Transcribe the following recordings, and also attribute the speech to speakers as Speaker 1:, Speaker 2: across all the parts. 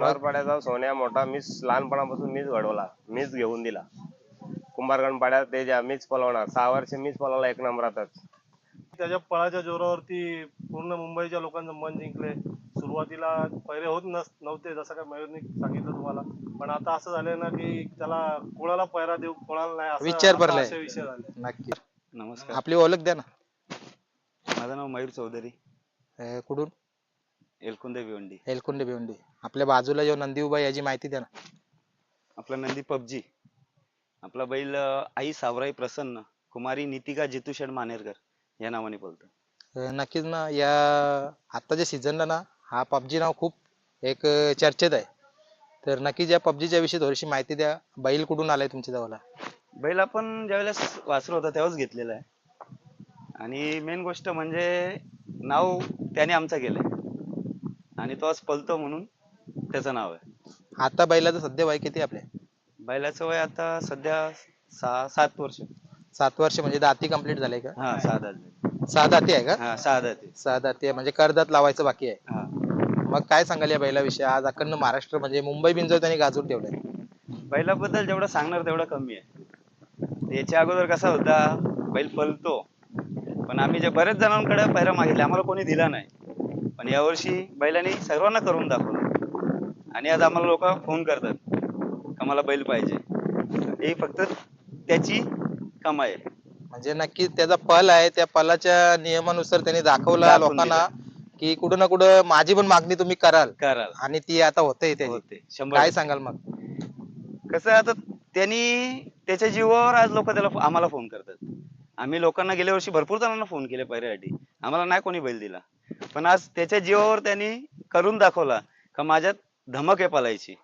Speaker 1: लोणारपाड्याचा सोन्या मोठा मीच लहानपणापासून मीच घडवला मीच घेऊन दिला. कुंभारगण पाड्यात तेजा मीच पलवणार सहा वर्ष मीच पलवला एक नंबरातच.
Speaker 2: त्याच्या पळाच्या जोरावरती पूर्ण मुंबईच्या लोकांचं मन जिंकले. सुरुवातीला पहिले होत नस नव्हते जसं काय मयूरने सांगितलं तुम्हाला. पण आता असं झालंय ना की त्याला कोणाला पैरा देऊ कोणाला नाही असं-
Speaker 3: विचार
Speaker 2: आता
Speaker 3: भरलाय.
Speaker 2: असे विषय झाले.
Speaker 3: नक्की.
Speaker 4: नमस्कार.
Speaker 3: आपली ओळख द्या ना.
Speaker 4: माझं नाव मयूर चौधरी.
Speaker 3: अं, कुठून?
Speaker 4: एलकुंदे भिवंडी.
Speaker 3: एलकुंडे भिवंडी. आपल्या बाजूला जो नंदी उभा आहे याची माहिती द्या ना.
Speaker 4: आपला नंदी पबजी. आपला बैल अं, आई सावराई प्रसन्न कुमारी नितिका जितूशेड मानेरकर या नावाने बोलतो.
Speaker 3: अं, नक्कीच ना या आत्ताच्या सीझनला ना हा पबजी नाव खूप एक अं, चर्चेत आहे. तर नक्कीच या पबजीच्या विषयी थोडीशी माहिती द्या. बैल कुठून आलाय तुमच्या जवळ
Speaker 4: बैल आपण ज्यावेळेस वासरू होता तेव्हाच घेतलेला आहे. आणि मेन गोष्ट म्हणजे नाव त्याने आमचा केलंय. आणि तो आज पलतो म्हणून त्याचं नाव आहे.
Speaker 3: आता बैलाचं सध्या वय किती आपल्या?
Speaker 4: बैलाचं वय आता सध्या सहा सात वर्ष.
Speaker 3: सात वर्ष म्हणजे दाती कंप्लीट झाले का?
Speaker 4: हा सहा दात.
Speaker 3: सहा दाती आहे का?
Speaker 4: हा सहा दात.
Speaker 3: सहा दाती आहे. म्हणजे करदात लावायचं बाकी आहे.
Speaker 4: हा.
Speaker 3: मग काय सांगाल या बैलाविषयी? आज अखंड महाराष्ट्र म्हणजे मुंबई बिंजोर त्यांनी गाजून ठेवलंय.
Speaker 4: बैलाबद्दल जेवढं सांगणार तेवढं कमी आहे. याच्या अगोदर कसा होता बैल पलतो. पण आम्ही जे बरेच जणांकडे पैरा मागितले आम्हाला कोणी दिला नाही. पण यावर्षी बैलांनी सर्वांना करून दाखवलं. आणि आज आम्हाला लोक फोन करतात का मला बैल पाहिजे. हे फक्त त्याची कमाई आहे.
Speaker 3: म्हणजे नक्की त्याचा पल आहे त्या पलाच्या नियमानुसार त्यांनी दाखवला
Speaker 4: दाखवून
Speaker 3: लोकांना की कुठं ना कुठं माझी पण मागणी तुम्ही कराल.
Speaker 4: कराल.
Speaker 3: आणि ती आता होते त्याची.
Speaker 4: होते शंभर
Speaker 3: काय. सांगाल मग?
Speaker 4: कसं आहे आता त्यांनी त्याच्या जीवावर आज लोक त्याला आम्हाला फोन करतात. आम्ही लोकांना गेल्या वर्षी भरपूर जणांना फोन केले पहिल्यासाठी. आम्हाला नाही कोणी बैल दिला. पण आज त्याच्या जीवावर त्यांनी करून दाखवला का माझ्यात धमक आहे पालायची.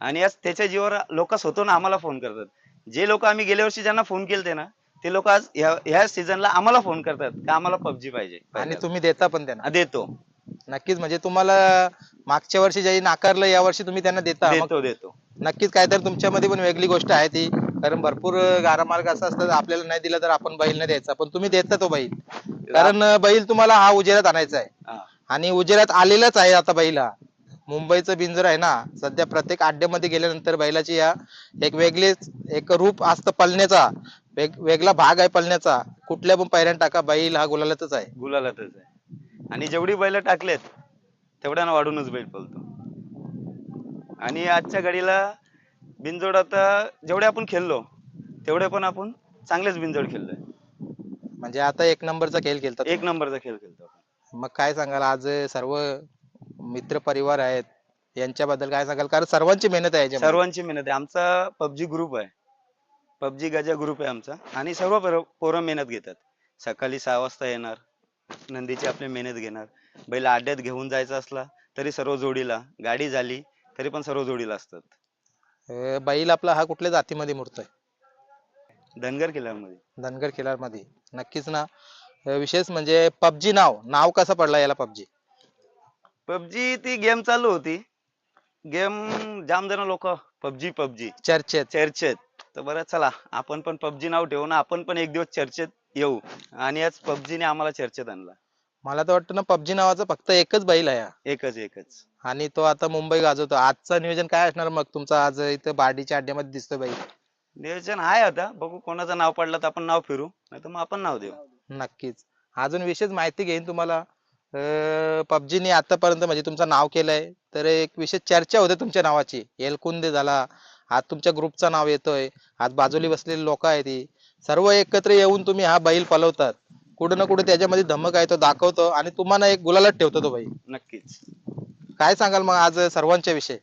Speaker 4: आणि आज त्याच्या जीवावर लोक स्वतःहून आम्हाला फोन करतात. जे लोक आम्ही गेल्या वर्षी ज्यांना फोन केलते ना ते लोक आज ह्या ह्या सीझनला आम्हाला फोन करतात का आम्हाला पबजी पाहिजे.
Speaker 3: आणि तुम्ही देता पण त्यांना.
Speaker 4: देतो.
Speaker 3: नक्कीच म्हणजे तुम्हाला मागच्या वर्षी ज्याही नाकारलं या वर्षी तुम्ही त्यांना देता. मग
Speaker 4: देतो देतो.
Speaker 3: नक्कीच काय तर तुमच्यामध्ये पण वेगळी गोष्ट आहे ती. कारण भरपूर गारामार्ग असं असतं आपल्याला नाही दिला तर आपण बैल नाही द्यायचा. पण तुम्ही देता तो बैल. कारण बैल तुम्हाला हा उजेरात आणायचा आहे. आणि उजेरात आलेलाच आहे आता बैल. मुंबईचं बिंजर आहे ना सध्या प्रत्येक अड्ड्यामध्ये गेल्यानंतर बैलाची या एक वेगळीच एक रूप असतं पळण्याचा. वेग वेगळा भाग आहे पळण्याचा. कुठल्या पण पैऱ्यान टाका बैल हा गुलालातच आहे.
Speaker 4: गुलालातच आहे. आणि जेवढी बैल टाकलेत तेवढ्यानं वाढूनच बैल पळतो. आणि आजच्या घडीला बिनजोड आता जेवढे आपण खेळलो तेवढे पण आपण चांगलेच बिनजोड खेळलोय.
Speaker 3: म्हणजे आता एक नंबरचा खेळ खेळतात.
Speaker 4: एक नंबरचा खेळ खेळतो. आपण
Speaker 3: मग काय सांगाल? आज सर्व मित्र परिवार आहेत यांच्याबद्दल काय सांगाल? कारण सर्वांची मेहनत आहे याच्यामध्ये.
Speaker 4: सर्वांची मेहनत आहे. आमचा पबजी ग्रुप आहे. पबजी गजा ग्रुप आहे आमचा. आणि सर्व पोरं- पोरं मेहनत घेतात. सकाळी सहा वाजता येणार नंदीची आपली मेहनत घेणार. बैल अड्ड्यात घेऊन जायचा असला तरी सर्व जोडीला गाडी झाली तरी पण सर्व जोडीला असतात.
Speaker 3: अं, बैल आपला हा कुठल्या जातीमध्ये मूर्त आहे
Speaker 4: धनगर किल्ल्यामध्ये.
Speaker 3: धनगर खिलारमध्ये नक्कीच ना. विशेष म्हणजे पबजी नाव. नाव कसं पडला याला पबजी?
Speaker 4: पबजी ती गेम चालू होती. गेम जाम जण लोक पबजी पबजी.
Speaker 3: चर्चेत.
Speaker 4: चर्चेत. तर बरं चला आपण पण पबजी नाव ठेवू ना आपण पण एक दिवस चर्चेत येऊ. आणि आज पबजीने आम्हाला चर्चेत आणला.
Speaker 3: मला तर वाटतं ना पबजी नावाचा फक्त एकच बैल आहे.
Speaker 4: एकच एकच.
Speaker 3: आणि तो आता मुंबई गाजवतो. आजचं नियोजन काय असणार मग? तुमचं आज इथं बार्डीच्या अड्ड्यामध्ये दिसतोय बैल.
Speaker 4: नियोजन आहे आता. बघू कोणाचं नाव पडलं तर आपण नाव फिरू. नाही तर मग आपण नाव देऊ.
Speaker 3: नक्कीच. अजून विशेष माहिती घेईन तुम्हाला. पबजीने आतापर्यंत म्हणजे तुमचं नाव केलंय तर एक विशेष चर्चा होते तुमच्या नावाची. एलकुंदे झाला आज तुमच्या ग्रुपचं नाव येतोय आज बाजूली बसलेली लोक आहेत ती सर्व एकत्र येऊन तुम्ही हा बैल पलवतात. कुठं ना कुठे त्याच्यामध्ये धमक आहे तो दाखवतो आणि तुम्हाला एक गुलालात ठेवतो तो बैल.
Speaker 4: नक्कीच.
Speaker 3: काय सांगाल मग आज सर्वांच्या विषयी?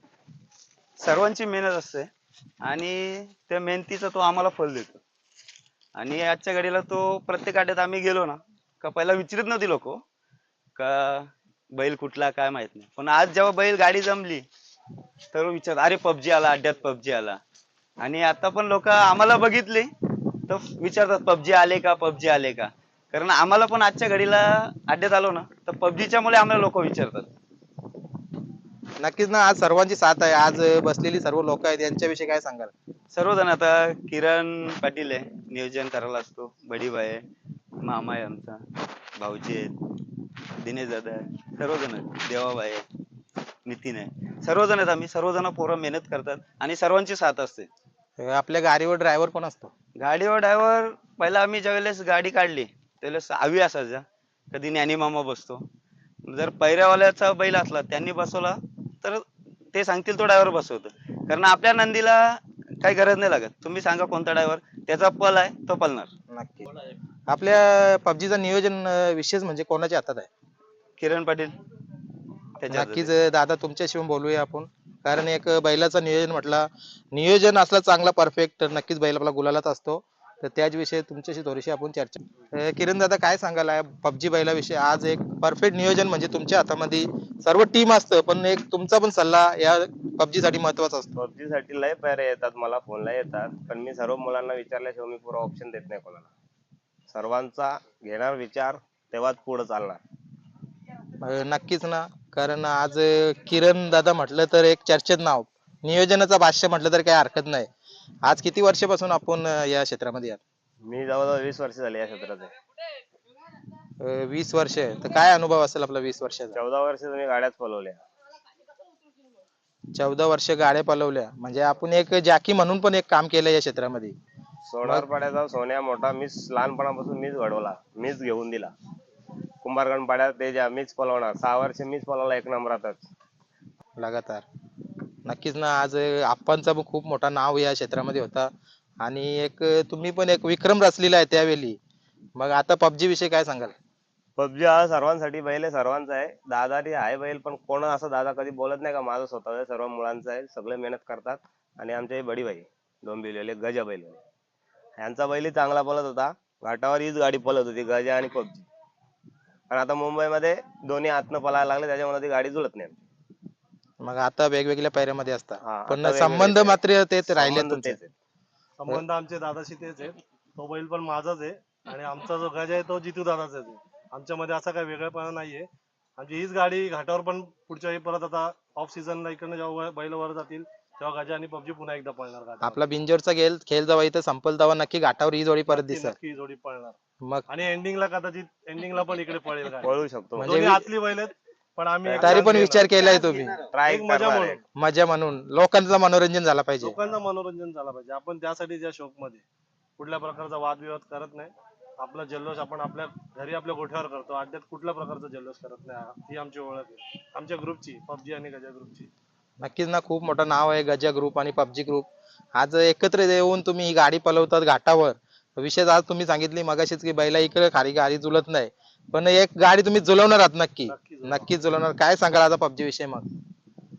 Speaker 4: सर्वांची मेहनत असते आणि त्या मेहनतीचं तो आम्हाला फल देतो. आणि आजच्या घडीला तो प्रत्येक अड्ड्यात आम्ही गेलो ना का पहिला विचारत नव्हती लोक. का बैल कुठला काय माहीत नाही. पण आज जेव्हा बैल गाडी जमली तर विचार अरे पबजी आला अड्ड्यात पबजी आला. आणि आता पण लोक आम्हाला बघितले तर विचारतात पबजी आले का पबजी आले का? कारण आम्हाला पण आजच्या घडीला अड्ड्यात आलो ना तर पबजीच्या मुळे आम्हाला लोक विचारतात.
Speaker 3: नक्कीच ना आज सर्वांची साथ आहे. आज बसलेली सर्व लोक आहेत. यांच्याविषयी काय सांगाल?
Speaker 4: सर्वजण आता किरण पाटील आहे. नियोजन करायला असतो. बडीबाई आहे. मामा आहे आमचा. भाऊजी आहेत. दिनेश दादा आहे. सर्वजण आहेत. देवाबाई आहे. नितीन आहे. सर्वजण आहेत आम्ही. सर्वजण पोरं मेहनत करतात आणि सर्वांची साथ असते.
Speaker 3: आपल्या गाडीवर ड्रायव्हर कोण असतो?
Speaker 4: गाडीवर ड्रायव्हर पहिला आम्ही ज्यावेळेस गाडी काढली त्यावेळेस आवी असायचा. कधी ज्ञानी मामा बसतो. जर पैऱ्यावाल्याचा बैल असला त्यांनी बसवला. तर ते सांगतील तो ड्रायव्हर बसवतो. कारण आपल्या नंदीला काही गरज नाही लागत. तुम्ही सांगा कोणता ड्रायव्हर त्याचा पल आहे तो पलणार
Speaker 3: नक्की. आपल्या पबजीचं नियोजन अं, विशेष म्हणजे कोणाच्या हातात आहे?
Speaker 4: किरण पाटील. त्याच्या
Speaker 3: नक्कीच अं, दादा तुमच्याशी पण बोलूया आपण. कारण एक बैलाचं नियोजन म्हटलं नियोजन असलं चांगला परफेक्ट तर नक्कीच बैल आपला गुलालाच असतो. तर त्याच विषयी तुमच्याशी थोडीशी आपण चर्चा किरण दादा काय सांगाल? पबजी बैलाविषयी आज एक परफेक्ट नियोजन म्हणजे तुमच्या हातामध्ये सर्व टीम असतं पण एक तुमचा पण सल्ला या पबजी साठी महत्त्वाचा असतो.
Speaker 1: पबजी साठी लय पैरे येतात मला फोनला येतात पण मी सर्व मुलांना विचारल्याशिवाय मी पुरा ऑप्शन देत नाही कोणाला. सर्वांचा घेणार विचार तेव्हाच पुढे चालणार.
Speaker 3: नक्कीच ना कारण आज किरण दादा म्हटलं तर एक चर्चेत नाव. नियोजनाचा भाष्य म्हटलं तर काही हरकत नाही. आज किती वर्षापासून आपण अं, या क्षेत्रामध्ये आहात?
Speaker 1: मी जवळजवळ वीस वर्ष झाली या.
Speaker 3: अं, वीस वर्ष. तर काय अनुभव असेल आपला वीस वर्षाचा?
Speaker 1: चौदा वर्ष मी गाड्याच पलवल्या
Speaker 3: चौदा वर्ष गाड्या पलवल्या म्हणजे आपण एक जॅकी म्हणून पण एक काम केलं या क्षेत्रामध्ये.
Speaker 1: सोनारपाड्याचा सोन्या मोठा मीच लहानपणापासून मीच घडवला मीच घेऊन दिला. कुंभारगण पाड्यात तेजा मीच पलवणार सहा वर्ष मीच पलवला एक नंबरातच.
Speaker 3: लगातार. नक्कीच ना. आज आप्पांचा पण खूप मोठा नाव या क्षेत्रामध्ये होता. आणि एक तुम्ही पण एक विक्रम रचलेला आहे त्यावेळी. मग आता पबजी विषयी काय सांगाल?
Speaker 1: पबजी हा सर्वांसाठी बैल आहे सर्वांचा आहे. दादा ते आहे बैल पण कोण असं दादा कधी बोलत नाही का? माझं स्वतः सर्व मुलांचा आहे. सगळे मेहनत करतात. आणि आमचे हे बडी भाई डोंबिवलीवाले गजा बैल यांचा बैल चांगला पळत होता. घाटावर हीच गाडी पळत होती गजा आणि पबजी. पण आता मुंबईमध्ये दोन्ही आतनं पळायला लागले त्याच्यामुळे ती गाडी जुळत नाही
Speaker 3: मग आता वेगवेगळ्या पायऱ्यामध्ये असतात.
Speaker 1: हा,
Speaker 3: पण
Speaker 1: आता
Speaker 3: संबंध
Speaker 1: वेगवेगळे
Speaker 3: मात्र तेच राहिले
Speaker 1: संबंध
Speaker 3: तुमचे.
Speaker 1: तेच आहेत.
Speaker 2: संबंध आमचे दादाशी तेच आहेत तो बैल पण माझाच आहे. आणि आमचा जो गज आहे तो जितू दादाचा आहे. आमच्यामध्ये असा काही वेगळेपणा नाहीये. आमची हीच गाडी घाटावर पण पुढच्या वेळी परत आता ऑफ सीझनला इकडनं जेव्हा बैल वर जातील तेव्हा गजा आणि पबजी पुन्हा एकदा पळणार.
Speaker 3: आपला बिंजोरचा खेळ खेळ जेव्हा इथं संपल तेव्हा नक्की घाटावर ही जोडी परत
Speaker 2: नक्की ही जोडी पळणार.
Speaker 3: मग
Speaker 2: आणि एंडिंगला कदाचित एंडिंगला पण इकडे पळेल गाडी.
Speaker 1: पळू शकतो.
Speaker 3: म्हणजे
Speaker 2: दोन्ही आतली बैल आहेत. पण आम्ही एक
Speaker 3: तरी पण. विचार केलाय तुम्ही.
Speaker 1: ट्राय
Speaker 2: एक मजा
Speaker 1: करणार
Speaker 2: म्हणून.
Speaker 3: मजा म्हणून. लोकांचं मनोरंजन झाला पाहिजे.
Speaker 2: लोकांचं मनोरंजन झालं पाहिजे. आपण त्यासाठी त्या शोकमध्ये कुठल्या प्रकारचा वादविवाद करत नाही. आपला जल्लोष आपण आपल्या घरी आपल्या गोठ्यावर करतो. अड्ड्यात कुठल्या प्रकारचा जल्लोष करत नाही. ही आमची ओळख आहे. आमच्या ग्रुपची पबजी आणि गजा ग्रुपची.
Speaker 3: नक्कीच ना खूप मोठं नाव आहे गजा ग्रुप आणि पबजी ग्रुप. आज एकत्र येऊन तुम्ही ही गाडी पलवतात घाटावर. विशेष आज तुम्ही सांगितली मगाशीच की बैला इकडे खाली गाडी जुलत नाही. पण एक गाडी तुम्ही जुलवणार आहात नक्की.
Speaker 2: नक्की जुलवणार.
Speaker 3: काय सांगाल आता पबजी विषयी मग?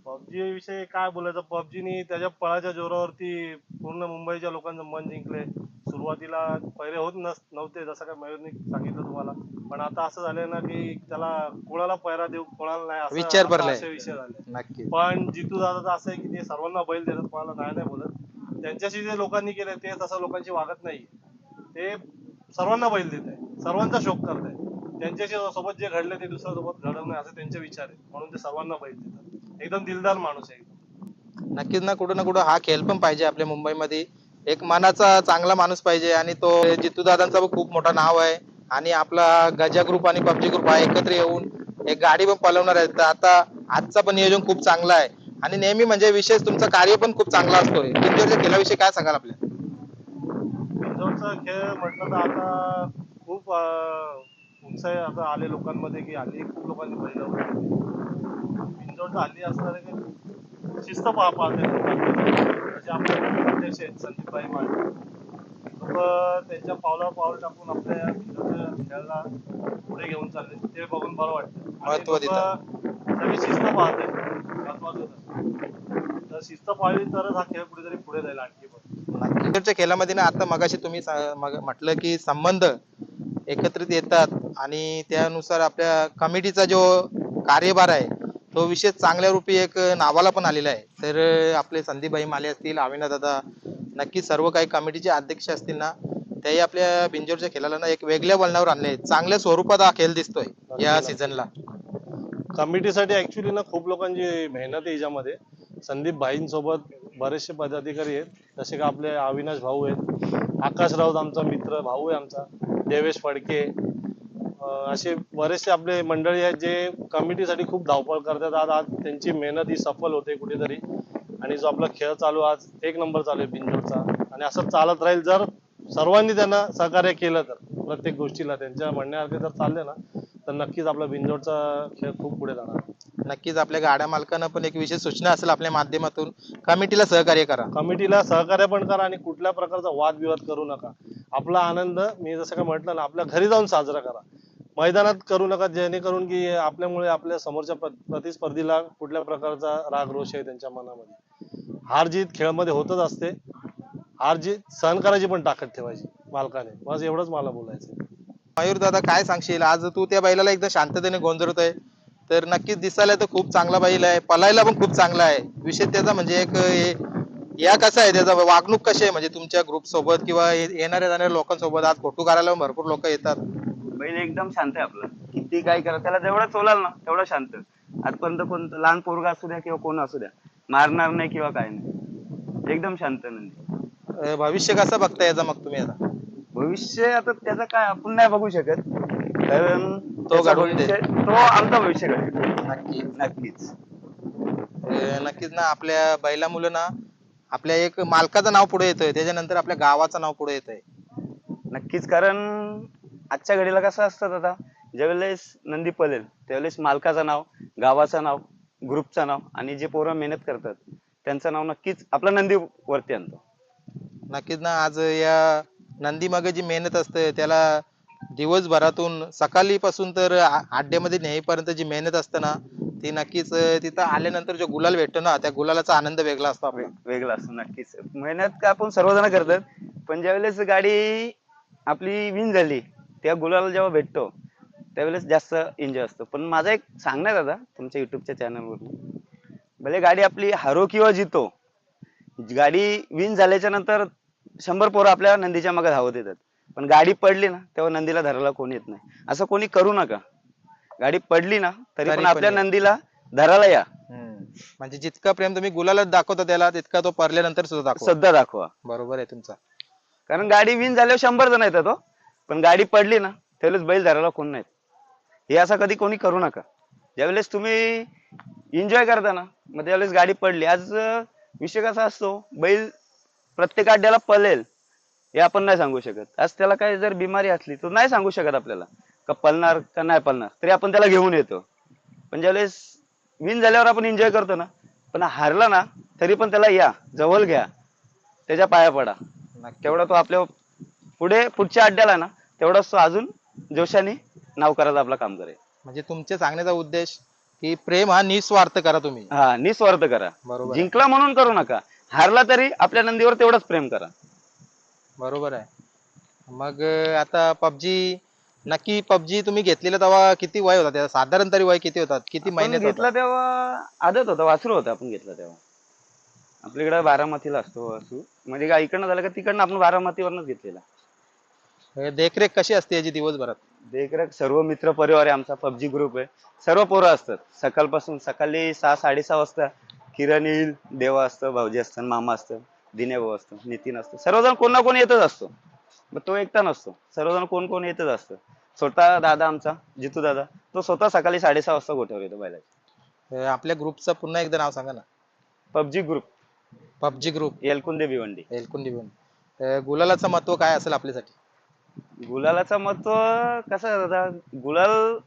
Speaker 2: पबजी विषयी काय बोलायचं? पबजीनी त्याच्या पळाच्या जोरावरती पूर्ण मुंबईच्या लोकांचं मन जिंकले. सुरुवातीला पहिले होत नस नव्हते जसं काय मयूरने सांगितलं तुम्हाला. पण आता असं झालंय ना की त्याला कोणाला पैरा देऊ कोणाला नाही असं-
Speaker 3: विचार
Speaker 2: असं-
Speaker 3: भरलाय.
Speaker 2: असे विषय झाले.
Speaker 3: नक्की.
Speaker 2: पण जितू दादाचं असं आहे की ते सर्वांना बैल देतात कोणाला नाही नाही बोलत. त्यांच्याशी जे लोकांनी केलंय ते तसं लोकांची वागत नाही ते सर्वांना बैल देत आहे सर्वांचा शोक करत आहे त्यांच्याशी सोबत जे घडले ते दुसऱ्या सोबत घडत नाही असे त्यांचे विचार आहेत. म्हणून ते सर्वांना देतात. एकदम दिलदार माणूस आहे.
Speaker 3: नक्कीच ना कुठं ना कुठं हा खेळ पण पाहिजे आपल्या मुंबईमध्ये. एक मनाचा चांगला माणूस पाहिजे आणि तो जितू दादांचा खूप मोठं नाव आहे. आणि आपला गजा ग्रुप आणि पबजी ग्रुप हा एकत्र येऊन एक गाडी पण पळवणार आहे तर आता आजचा पण नियोजन खूप चांगलं आहे. आणि नेहमी म्हणजे विशेष तुमचं कार्य पण खूप चांगलं असतोय. बिंजोरच्या खेळाविषयी काय सांगाल आपल्या?
Speaker 2: खेळ म्हटलं तर आता खूप उत्साह आता आले लोकांमध्ये की हल्ली खूप लोकांनी बैल बिंजोडचा हल्ली असं झालं की शिस्त पा पाळते म्हणजे आपले अध्यक्ष आहेत संदीपबाई माळे लोक त्यांच्या पावलावर पाऊल टाकून आपल्या बिंजोडच्या खेळाला पुढे घेऊन चालले. ते बघून बरं वाटतं. सगळी शिस्त पाळते महत्वाचं. तर शिस्त पाळली तरच हा खेळ कुठेतरी पुढे जाईल आणखी पण.
Speaker 3: खेळामध्ये ना आता मगाशी तुम्ही म्हटलं की संबंध एकत्रित येतात आणि त्यानुसार आपल्या कमिटीचा जो कार्यभार आहे तो विशेष चांगल्या रूपी एक नावाला पण आलेला आहे. तर आपले संदीपभाई माले असतील अविना दादा नक्की सर्व काही कमिटीचे अध्यक्ष असतील ना त्याही आपल्या बिंजोरच्या खेळाला ना एक वेगळ्या वळणावर आणले चांगल्या स्वरूपात हा खेळ दिसतोय या सीझनला
Speaker 2: कमिटीसाठी ऍक्च्युली ना खूप लोकांची मेहनत आहे याच्यामध्ये. संदीप भाईंसोबत बरेचसे पदाधिकारी आहेत जसे का आपले अविनाश भाऊ आहेत आकाश राऊत आमचा मित्र भाऊ आहे आमचा. देवेश फडके असे बरेचसे आपले मंडळी आहेत जे कमिटीसाठी खूप धावपळ करतात. आज आज त्यांची मेहनत ही सफल होते कुठेतरी. आणि जो आपला खेळ चालू आज एक नंबर चालू आहे बिंजोडचा आणि असं चालत राहील जर सर्वांनी त्यांना सहकार्य केलं तर प्रत्येक गोष्टीला. त्यांच्या म्हणण्यासारखे जर चालले ना तर नक्कीच आपला बिंजोडचा खेळ खूप पुढे जाणार.
Speaker 3: नक्कीच आपल्या गाड्या मालकांना पण एक विशेष सूचना असेल आपल्या माध्यमातून. कमिटीला सहकार्य करा.
Speaker 2: कमिटीला सहकार्य पण करा आणि कुठल्या प्रकारचा वादविवाद करू नका. आपला आनंद मी जसं काय म्हटलं ना आपल्या घरी जाऊन साजरा करा. मैदानात करू नका जेणेकरून की आपल्यामुळे आपल्या समोरच्या प्रतिस्पर्धीला कुठल्या प्रकारचा राग रोष आहे त्यांच्या मनामध्ये. हार जीत खेळामध्ये होतच असते. हार जीत सहन करायची पण ताकद ठेवायची मालकाने. बस एवढंच मला बोलायचं
Speaker 3: मयूर दादा काय सांगशील? आज तू त्या बैलाला एकदम शांततेने गोंधळतोय. तर नक्कीच दिसायला तर खूप चांगला बैल आहे. पलायला पण खूप चांगला आहे. विषय त्याचा म्हणजे एक या कसा आहे त्याचा वागणूक कशी आहे? म्हणजे तुमच्या ग्रुप सोबत किंवा ये- येणाऱ्या जाणाऱ्या लोकांसोबत आज फोटो करायला पण भरपूर लोक येतात.
Speaker 4: बैल एकदम शांत आहे आपला. किती काय करा त्याला जेवढं चोलाल ना तेवढं शांत. आजपर्यंत कोण लहान पोरगा असू द्या किंवा कोण असू द्या मारणार नाही किंवा काय नाही. एकदम शांत नंदी
Speaker 3: अं, भविष्य कसं बघता याचा मग तुम्ही आता?
Speaker 4: भविष्य आता त्याचं काय आपण नाही बघू शकत. कारण
Speaker 3: तो
Speaker 4: त्याचं
Speaker 3: घडवून.
Speaker 4: भविष्य तो आमचा भविष्य घडेल
Speaker 3: नक्की
Speaker 4: नक्कीच.
Speaker 3: अं, नक्कीच ना आपल्या बैला मुलं ना आपल्या एक मालकाचं नाव पुढे येतंय त्याच्यानंतर आपल्या गावाचं नाव पुढे येतंय.
Speaker 4: नक्कीच कारण आजच्या घडीला कसं असतं आता ज्यावेळेस नंदी पळेल त्यावेळेस मालकाचं नाव गावाचं नाव ग्रुपचं नाव आणि जे पोरं मेहनत करतात त्यांचं नाव नक्कीच आपला नंदी वरती आणतो.
Speaker 3: नक्कीच ना आज या नंदी मागे जी मेहनत असते त्याला दिवसभरातून सकाळीपासून तर आ- अड्ड्यामध्ये जी मेहनत असते ना ती नक्कीच तिथं आल्यानंतर जो गुलाल भेटतो ना त्या गुलालाचा आनंद वेगळा असतो आपला.
Speaker 4: वेगळा असतो नक्कीच. मेहनत का आपण सर्वजण करतात पण ज्यावेळेस गाडी आपली विन झाली त्या गुलाला जेव्हा भेटतो त्यावेळेस जास्त एन्जॉय असतो. पण माझा एक सांगण्यात आता तुमच्या युट्यूबच्या चॅनलवरून भले गाडी आपली हारो किंवा जितो गाडी विन झाल्याच्यानंतर शंभर पोरं आपल्या नंदीच्या मागे धावत येतात. पण गाडी पडली ना तेव्हा नंदीला धरायला कोणी येत नाही. असं कोणी करू नका. गाडी पडली ना तरी
Speaker 3: तरी
Speaker 4: पण
Speaker 3: पण
Speaker 4: आपल्या
Speaker 3: या.
Speaker 4: नंदीला धरायला या.
Speaker 3: हम्म. म्हणजे जितका प्रेम तुम्ही गुलालात दाखवता त्याला तितका तो परल्यानंतर सुद्धा दाखवा.
Speaker 4: सध्या दाखवा.
Speaker 3: बरोबर आहे तुमचा.
Speaker 4: कारण गाडी विन झाल्यावर शंभर जण येतात हो. पण गाडी पडली ना त्यावेळेस बैल धरायला कोण नाहीत. हे असं कधी कोणी करू नका. ज्यावेळेस तुम्ही एन्जॉय करता ना मग त्यावेळेस गाडी पडली. आज अं, विषय कसा असतो? बैल प्रत्येक अड्ड्याला पळेल. हे आपण नाही सांगू शकत. आज त्याला काय जर बिमारी असली तर नाही सांगू शकत आपल्याला. का पळणार का नाही पळणार तरी आपण त्याला घेऊन येतो. पण ज्यावेळेस विन झाल्यावर आपण एन्जॉय करतो ना. पण हारला ना तरी पण त्याला या. जवळ घ्या. त्याच्या पाया पडा. तेवढा तो आपल्या पुढे पुढच्या अड्ड्याला ना तेवढाच तो अजून जोशाने नाव करायचं आपलं काम करेल.
Speaker 3: म्हणजे तुमच्या सांगण्याचा उद्देश की प्रेम हा निस्वार्थ करा तुम्ही.
Speaker 4: हा निस्वार्थ करा.
Speaker 3: बरोबर.
Speaker 4: जिंकला म्हणून करू नका. हारला तरी आपल्या नंदीवर तेवढंच प्रेम करा.
Speaker 3: बरोबर आहे. मग आता पबजी नक्की पबजी तुम्ही घेतलेलं तेव्हा किती वय होता? त्याचा साधारण तरी वय किती होतात किती
Speaker 4: आपण
Speaker 3: महिन्यात
Speaker 4: घेतला तेव्हा आदत होता वासरू होता आपण घेतला तेव्हा. आपल्याकडे बारामतीला असतो वासरू. म्हणजे का इकडनं झालं का तिकडनं आपण बारामतीवरनच घेतलेला.
Speaker 3: देखरेख कशी असते याची दिवसभरात?
Speaker 4: देखरेख सर्व मित्र परिवार आहे आमचा पबजी ग्रुप आहे. सर्व पोरं असतात. सकाळपासून सकाळी सहा साडेसहा वाजता किरण येईल देवा असतं भाऊजी असतं मामा असतं. दिने भाऊ असतो नितीन असतो. सर्वजण कोण ना कोण येतच असतो. मग तो एकटा नसतो. सर्वजण कोण कोण येतच असतं. स्वतः दादा आमचा जितू दादा तो स्वतः सकाळी साडेसहा वाजता गोठ्यावर येतो बैलाच्या.
Speaker 3: अं, आपल्या ग्रुपचं पुन्हा एकदा नाव सांगा ना.
Speaker 4: PUBG group.
Speaker 3: PUBG group.
Speaker 4: Elkunde Bhiwandi.
Speaker 3: Elkundi गुलालाचं महत्त्व काय असेल आपल्यासाठी?
Speaker 4: गुलालाचा महत्त्व कसं आहे दादा गुलाल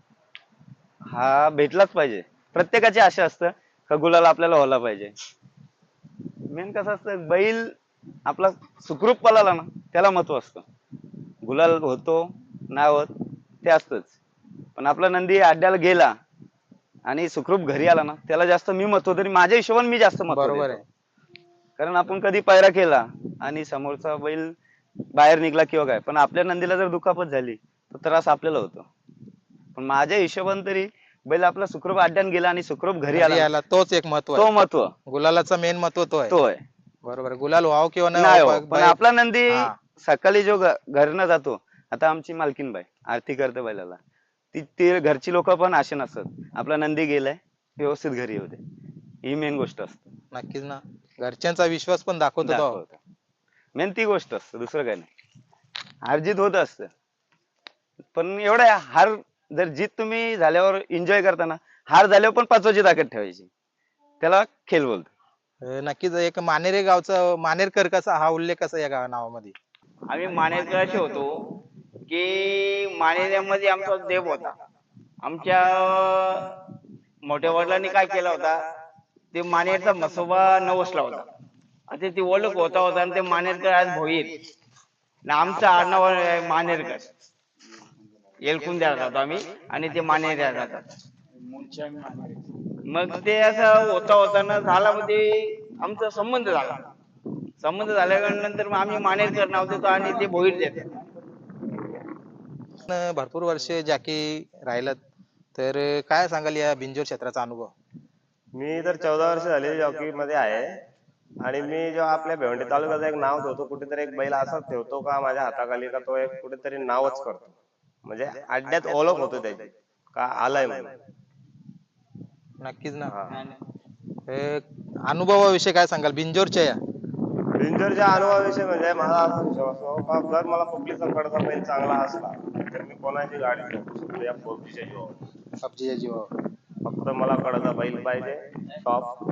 Speaker 4: हा भेटलाच पाहिजे. प्रत्येकाची आशा असतं का गुलाल आपल्याला व्हायला पाहिजे. मेन कसं असतं बैल आपला सुखरूप पळाला ना त्याला महत्त्व असतं. गुलाल होतो नाही होत ते असतच. पण आपला नंदी अड्ड्याला गेला आणि सुखरूप घरी आला ना त्याला जास्त मी महत्त्व तरी माझ्या हिशोबाने मी जास्त महत्त्व
Speaker 3: बरोबर. आहे.
Speaker 4: कारण आपण कधी पायरा केला आणि समोरचा बैल बाहेर निघला किंवा काय पण आपल्या नंदीला जर दुखापत झाली तर त्रास आपल्याला होतो. पण माझ्या हिशोबाने तरी बैल आपला सुखरूप अड्ड्यान गेला आणि सुखरूप घरी
Speaker 3: घरी
Speaker 4: आला
Speaker 3: आला तोच एक महत्त्व
Speaker 4: तो
Speaker 3: आहे
Speaker 4: महत्त्व.
Speaker 3: गुलालाचा मेन महत्त्व तो आहे.
Speaker 4: तो आहे.
Speaker 3: बरोबर. गुलाल व्हाव किंवा
Speaker 4: नाही
Speaker 3: नाही
Speaker 4: हो,
Speaker 3: व्हावं,
Speaker 4: पण आपला नंदी
Speaker 3: हा.
Speaker 4: सकाळी जो घ- घरनं जातो आता आमची मालकीन बाई आरती करते बैलाला. ती ती घरची लोक पण असे नसतात. आपला नंदी गेलाय व्यवस्थित घरी होते ही मेन गोष्ट असते.
Speaker 3: नक्कीच ना. घरच्यांचा विश्वास पण दाखवतो तो.
Speaker 4: मेन ती गोष्ट असते दुसरं काय नाही. हारजीत होत असतं. पण एवढं आहे, हार जर जीत तुम्ही झाल्यावर एन्जॉय करताना हार झाल्यावर पण पाचवाची ताकद ठेवायची. त्याला खेळ बोलतो.
Speaker 3: अं, नक्कीच एक मानेरे गावचा मानेरकर कसा हा उल्लेख कसा या गाव नावामध्ये.
Speaker 5: आम्ही मानेरकर असे होतो की मानेऱ्यामध्ये आमचा देव होता. आमच्या मोठ्या वडिलांनी काय केला होता ते मानेरचा मसोबा नवसला होता. आता ती ओळख होता होता आणि ते मानेरकर आज भोईर. आणि आमचं आडनाव आहे मानेरकर. एलकुंद्याला राहतो आम्ही आणि ते मानेऱ्या राहतात मग ते असं होता होताना झाला मध्ये आमचा संबंध झाला. संबंध झाल्यानंतर मग आम्ही मानेरकर नाव देतो आणि ते भोईर देतात.
Speaker 3: न भरपूर वर्ष जॅकी राहिलात. तर काय सांगाल या बिंजोर क्षेत्राचा अनुभव?
Speaker 1: मी तर चौदा वर्ष झाले जॉकी मध्ये आहे. आणि मी जेव्हा आपल्या भेवंडी तालुक्याचं एक नाव ठेवतो कुठेतरी एक बैल असा ठेवतो का माझ्या हाताखाली का तो एक कुठेतरी नावच करतो. म्हणजे अड्ड्यात ओळख होतो त्याची. का आलाय म्हणून?
Speaker 3: नक्कीच ना.
Speaker 1: हा.
Speaker 3: अनुभवाविषयी काय सांगाल? बिंजोरच्या या.
Speaker 1: बिंजरच्या अनुभवाविषयी म्हणजे माझा असा विश्वास आहे का जर मला कुठली संकटाचा बैल चांगला असला तर मी कोणाची गाडी शकतो? या पोपटीच्या जीवावर.
Speaker 3: पबजीच्या जीवावर.
Speaker 1: फक्त मला कळता बैल पाहिजे टॉप.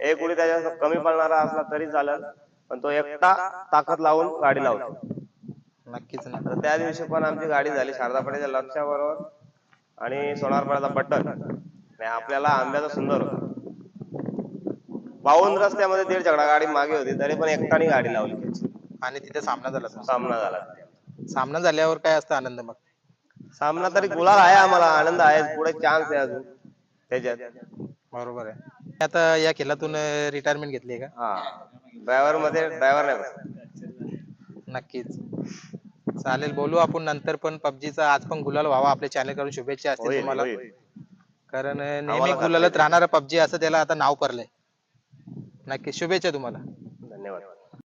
Speaker 1: एक कुणी त्याच्या कमी पळणारा असला तरी चालेल पण तो एकटा ताकद लावून गाडी लावतो.
Speaker 3: नक्कीच ना
Speaker 1: तर त्या दिवशी पण आमची गाडी झाली शारदापाड्याच्या लक्षाबरोबर आणि सोनारपाड्याचा बट्टन. आणि आपल्याला आंब्याचा सुंदर होता. रस्त्यामध्ये दीड झगडा गाडी मागे होती तरी पण एकटाने गाडी लावली. त्याची
Speaker 3: आणि तिथे सामना झाला समजा.
Speaker 1: सामना झाला.
Speaker 3: सामना झाल्यावर काय असतं आनंद मग?
Speaker 1: सामना तरी गुलाल आहे आम्हाला आनंद आहे पुढे चान्स आहे अजून. त्याच्यात.
Speaker 3: बरोबर आहे. आता या खेळातून रिटायरमेंट घेतली आहे का?
Speaker 1: हा. ड्रायव्हरमध्ये ड्रायव्हर नाही.
Speaker 3: नक्कीच. चालेल बोलू आपण नंतर पण पबजीचा आज पण गुलाल व्हावा आपल्या चॅनलकडून शुभेच्छा असतील
Speaker 1: होईल,
Speaker 3: तुम्हाला.
Speaker 1: होईल.
Speaker 3: कारण नेहमी
Speaker 1: आम्हाला
Speaker 3: गुलालत राहणारा पबजी असं त्याला आता नाव पडलंय. नक्की शुभेच्छा तुम्हाला.